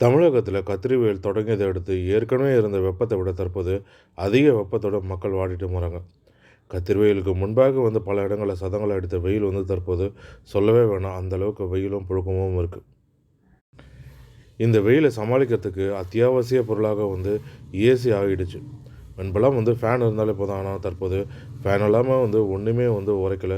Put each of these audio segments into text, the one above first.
தமிழகத்தில் கத்திரி வெயில் தொடங்கியதை அடுத்து ஏற்கனவே இருந்த வெப்பத்தை விட தற்போது அதிக வெப்பத்தோட மக்கள் வாடிட்டு போகிறாங்க கத்திரி வெயிலுக்கு முன்பாக வந்து பல இடங்களில் சதங்களை அடித்த வெயில் வந்து தற்போது சொல்லவே வேணாம். அந்த அளவுக்கு வெயிலும் புழுக்கமும் இருக்குது இந்த வெயிலை சமாளிக்கிறதுக்கு அத்தியாவசிய பொருளாக வந்து ஏசி ஆகிடுச்சு. முன்பெல்லாம் வந்து ஃபேன் இருந்தாலே போதும். ஆனால் தற்போது ஃபேன் இல்லாமல் வந்து ஒன்றுமே வந்து உரைக்கல.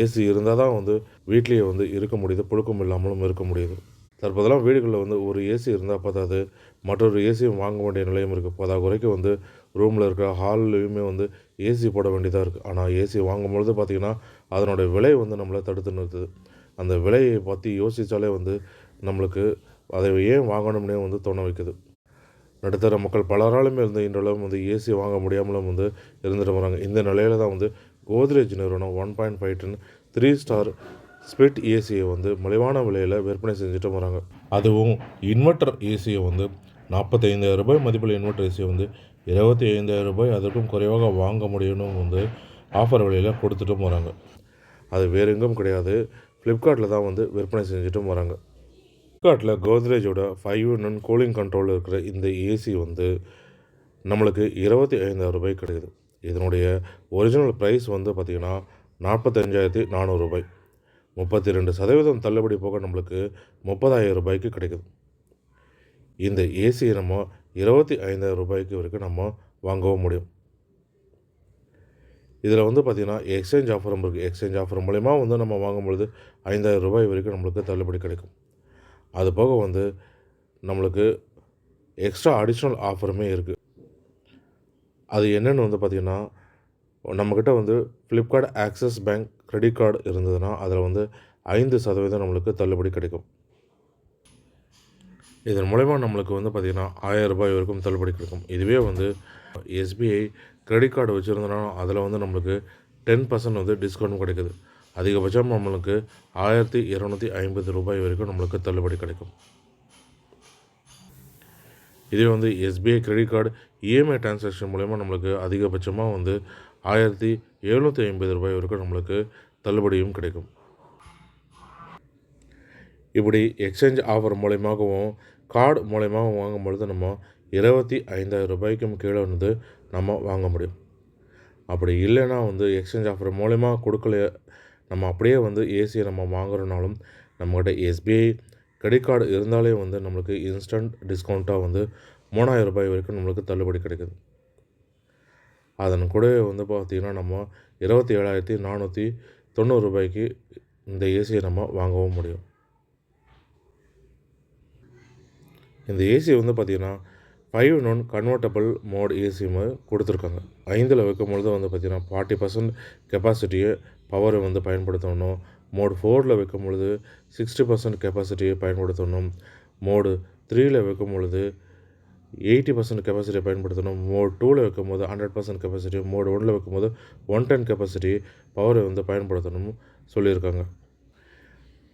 ஏசி இருந்தால் தான் வந்து வீட்லேயே வந்து இருக்க முடியுது. புழுக்கம் இல்லாமலும் இருக்க முடியுது. தற்போதெல்லாம் வீடுகளில் வந்து ஒரு ஏசி இருந்தால் பார்த்தாது மற்றொரு ஏசியும் வாங்க வேண்டிய நிலையும் இருக்குது. பதா குறைக்கு வந்து ரூமில் இருக்கிற ஹால்லையுமே வந்து ஏசி போட வேண்டியதாக இருக்குது. ஆனால் ஏசி வாங்கும்பொழுது பார்த்திங்கன்னா அதனுடைய விலை வந்து நம்மளை தடுத்து நிறுத்துது. அந்த விலையை பற்றி யோசித்தாலே வந்து நம்மளுக்கு அதை ஏன் வாங்கணும்னே வந்து தோண வைக்குது. நடுத்தர மக்கள் பலராலுமே இருந்து இன்றளவும் வந்து ஏசி வாங்க முடியாமலும் வந்து இருந்துட்டு வராங்க. இந்த நிலையில தான் வந்து கோத்ரேஜ் நிறுவனம் one point five ton three star split ஏசியை வந்து மலிவான விலையில் விற்பனை செஞ்சுட்டு வராங்க. அதுவும் இன்வெர்ட்டர் ஏசியை வந்து நாற்பத்தைந்தாயிரம் ரூபாய் மதிப்புள்ள இன்வெர்டர் ஏசியை வந்து இருபத்தி ஐந்தாயிரம் ரூபாய் அதற்கும் குறைவாக வாங்க முடியும்னு வந்து ஆஃபர் விலையில் கொடுத்துட்டும் வராங்க. அது வேறு எங்கும் கிடையாது. ஃப்ளிப்கார்ட்டில் தான் வந்து விற்பனை செஞ்சுட்டும் வராங்க. ஃப்ளிப்கார்ட்டில் கோத்ரேஜோட five in one cooling control இருக்கிற இந்த ஏசி வந்து நம்மளுக்கு இருபத்தி ஐந்தாயிரம் ரூபாய் கிடைக்குது. இதனுடைய ஒரிஜினல் ப்ரைஸ் வந்து பார்த்திங்கன்னா நாற்பத்தஞ்சாயிரத்தி நானூறு ரூபாய். முப்பத்தி ரெண்டு சதவீதம் தள்ளுபடி போக நம்மளுக்கு முப்பதாயிரம் ரூபாய்க்கு கிடைக்குது. இந்த ஏசியை நம்ம இருபத்தி ஐந்தாயிரம் ரூபாய்க்கு வரைக்கும் நம்ம வாங்கவும் முடியும். இதில் வந்து பார்த்திங்கன்னா எக்ஸ்சேஞ்ச் ஆஃபரும் இருக்குது எக்ஸ்சேஞ்ச் ஆஃபர் மூலிமா வந்து நம்ம வாங்கும்பொழுது ஐந்தாயிரம் ரூபாய் வரைக்கும் நம்மளுக்கு தள்ளுபடி கிடைக்கும். அது போக வந்து நம்மளுக்கு எக்ஸ்ட்ரா அடிஷ்னல் ஆஃபருமே இருக்குது அது என்னென்னு வந்து பார்த்திங்கன்னா நம்மக்கிட்ட வந்து Flipkart Axis bank credit card இருந்ததுன்னா அதில் வந்து ஐந்து சதவீதம் நம்மளுக்கு தள்ளுபடி கிடைக்கும். இதன் மூலயமா நம்மளுக்கு வந்து பார்த்திங்கன்னா ஆயிரம் ரூபாய் வரைக்கும் தள்ளுபடி கிடைக்கும். இதுவே வந்து எஸ்பிஐ கிரெடிட் கார்டு வச்சுருந்தோன்னா அதில் வந்து நம்மளுக்கு டென் பர்சன்ட் வந்து டிஸ்கவுண்ட் கிடைக்குது. அதிகபட்சம் நம்மளுக்கு ஆயிரத்தி இரநூத்தி ஐம்பது ரூபாய் வரைக்கும் நம்மளுக்கு தள்ளுபடி கிடைக்கும். இதே வந்து SBI credit card EMI transaction மூலயமா நம்மளுக்கு அதிகபட்சமாக வந்து ஆயிரத்தி எழுநூற்றி ஐம்பது ரூபாய் வரைக்கும் நம்மளுக்கு தள்ளுபடியும் கிடைக்கும். இப்படி எக்ஸ்சேஞ்ச் ஆஃபர் மூலயமாகவும் கார்டு மூலயமாகவும் வாங்கும் பொழுது நம்ம இருபத்தி ஐந்தாயிரம் ரூபாய்க்கும் கீழே வந்து நம்ம வாங்க முடியும். அப்படி இல்லைன்னா வந்து எக்ஸ்சேஞ்ச் ஆஃபர் மூலயமா கொடுக்கல நம்ம அப்படியே வந்து ஏசியை நம்ம வாங்குறனாலும் நம்மக்கிட்ட எஸ்பிஐ கிரெடிட் கார்டு இருந்தாலே வந்து நம்மளுக்கு இன்ஸ்டன்ட் டிஸ்கவுண்ட்டாக வந்து மூணாயிரம் ரூபாய் வரைக்கும் நம்மளுக்கு தள்ளுபடி கிடைக்குது. அதன் கூடவே வந்து பார்த்திங்கன்னா நம்ம இருபத்தி ஏழாயிரத்தி நானூற்றி தொண்ணூறு ரூபாய்க்கு இந்த ஏசியை நம்ம வாங்கவும் முடியும். இந்த ஏசி வந்து பார்த்திங்கன்னா five in one convertible mode AC கொடுத்துருக்காங்க. ஐந்தில் வைக்கும் பொழுது வந்து பார்த்திங்கன்னா ஃபார்ட்டி பர்சன்ட் கெப்பாசிட்டியை பவரை வந்து பயன்படுத்தணும். மோடு ஃபோரில் வைக்கும் பொழுது சிக்ஸ்டி பர்சன்ட் கெப்பாசிட்டியை பயன்படுத்தணும். மோடு த்ரீயில் வைக்கும் பொழுது எயிட்டி பர்சன்ட் கெப்பாசிட்டியை பயன்படுத்தணும். மோட் டூவில் வைக்கும் போது ஹண்ட்ரட் பர்சன்ட் கெப்பாசிட்டி மோட் ஒனில் வைக்கும் போது ஒன் டென் கெப்பாசிட்டி பவரை வந்து பயன்படுத்தணும்னு சொல்லியிருக்காங்க.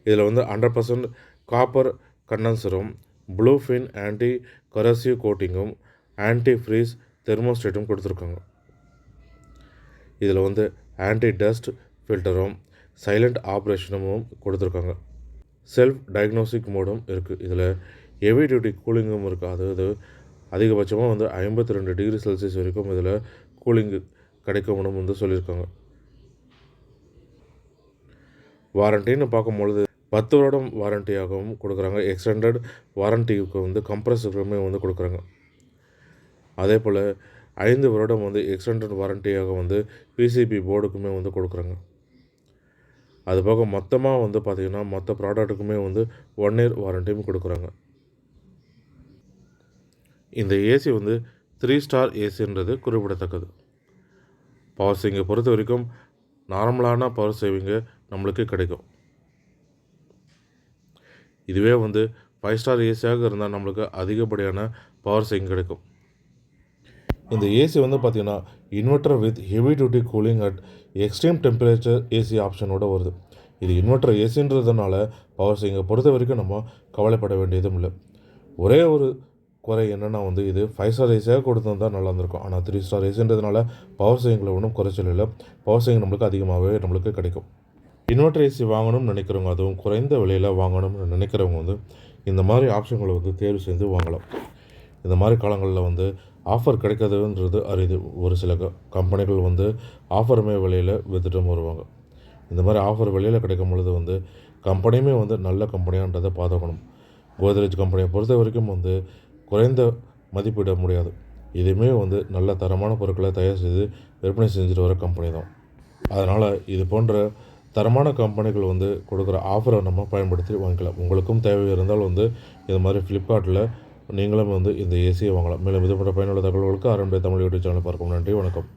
இதில் வந்து ஹண்ட்ரட் பர்சன்ட் காப்பர் கண்டன்சரும் ப்ளூஃபின் ஆன்டி கரசிவ் கோட்டிங்கும் ஆன்டி ஃப்ரீஸ் தெர்மோஸ்டேட்டும் கொடுத்துருக்காங்க. இதில் வந்து ஆன்டி டஸ்ட் ஃபில்டரும் சைலண்ட் ஆப்ரேஷனும் கொடுத்துருக்காங்க. செல்ஃப் டயக்னோஸ்டிக் மோடும் இருக்குது இதில் ஹெவி டியூட்டி கூலிங்கும் இருக்குது அதாவது அதிகபட்சமாக வந்து ஐம்பத்தி ரெண்டு டிகிரி செல்சியஸ் வரைக்கும் இதில் கூலிங்கு கிடைக்கும்னு வந்து சொல்லியிருக்காங்க. வாரண்டின்னு பார்க்கும்பொழுது பத்து வருடம் வாரண்டியாகவும் கொடுக்குறாங்க. எக்ஸ்டெண்டட் வாரண்டிக்கு வந்து கம்ப்ரஸருமே வந்து கொடுக்குறாங்க. அதே போல் ஐந்து வருடம் வந்து எக்ஸ்டெண்டட் வாரண்டியாக வந்து பிசிபி போர்டுக்குமே வந்து கொடுக்குறாங்க. அது போக மொத்தமாக வந்து பார்த்திங்கன்னா மொத்த ப்ராடக்ட்டுக்குமே வந்து ஒன் இயர் வாரண்டியும் கொடுக்குறாங்க. இந்த ஏசி வந்து த்ரீ ஸ்டார் ஏசின்றது குறிப்பிடத்தக்கது. பவர் சேவிங்கை பொறுத்த வரைக்கும் நார்மலான பவர் சேவிங்கு நம்மளுக்கு கிடைக்கும். இதுவே வந்து ஃபைவ் ஸ்டார் ஏசியாக இருந்தால் நம்மளுக்கு அதிகப்படியான பவர் சேவிங் கிடைக்கும். இந்த ஏசி வந்து பார்த்திங்கன்னா inverter with heavy duty cooling at extreme temperature AC ஆப்ஷனோட வருது. இது இன்வெர்ட்டர் ஏசின்றதுனால பவர் சேவிங்கை பொறுத்த வரைக்கும் நம்ம கவலைப்பட வேண்டியதும் இல்லை. ஒரே ஒரு குறை என்னென்னா வந்து இது ஃபைவ் ஸ்டார் ரைஸாக கொடுத்துருந்தா நல்லா இருந்திருக்கும். ஆனால் த்ரீ ஸ்டார் ரைஸுன்றதுனால பவர் சேவிங்கில் ஒன்றும் குறைச்சல் இல்லை. பவர் சேவிங் நம்மளுக்கு அதிகமாகவே நம்மளுக்கு கிடைக்கும். இன்வெர்டர் ஏசி வாங்கணும்னு நினைக்கிறவங்க அதுவும் குறைந்த விலையில் வாங்கணும்னு நினைக்கிறவங்க வந்து இந்த மாதிரி ஆப்ஷன்களை வந்து தேர்வு செய்து வாங்கலாம். இந்த மாதிரி காலங்களில் வந்து ஆஃபர் கிடைக்காதுன்றது அரிது. ஒரு சில கம்பெனிகள் வந்து ஆஃபருமே விலையில் விற்றுட்டும் வருவாங்க. இந்த மாதிரி ஆஃபர் விலையில் கிடைக்கும் பொழுது வந்து கம்பெனியுமே வந்து நல்ல கம்பெனியான்றதை பார்த்துக்கணும். கோத்ரேஜ் கம்பெனியை பொறுத்த வரைக்கும் வந்து குறைந்த மதிப்பிட முடியாது. இதுவுமே வந்து நல்ல தரமான பொருட்களை தயார் செய்து விற்பனை செஞ்சுட்டு வர கம்பெனி தான். அதனால் இது போன்ற தரமான கம்பெனிகள் வந்து கொடுக்குற ஆஃபரை நம்ம பயன்படுத்தி வாங்கிக்கலாம். உங்களுக்கும் தேவை இருந்தால் வந்து இது மாதிரி ஃப்ளிப்கார்ட்டில் நீங்களும் வந்து இந்த ஏசியை வாங்கலாம். மேலும் இது போன்ற பயனுள்ள தகவல்களுக்கு ஆரம்பிய தமிழ் யூடியூப் சேனல் பார்க்கும் நன்றி வணக்கம்.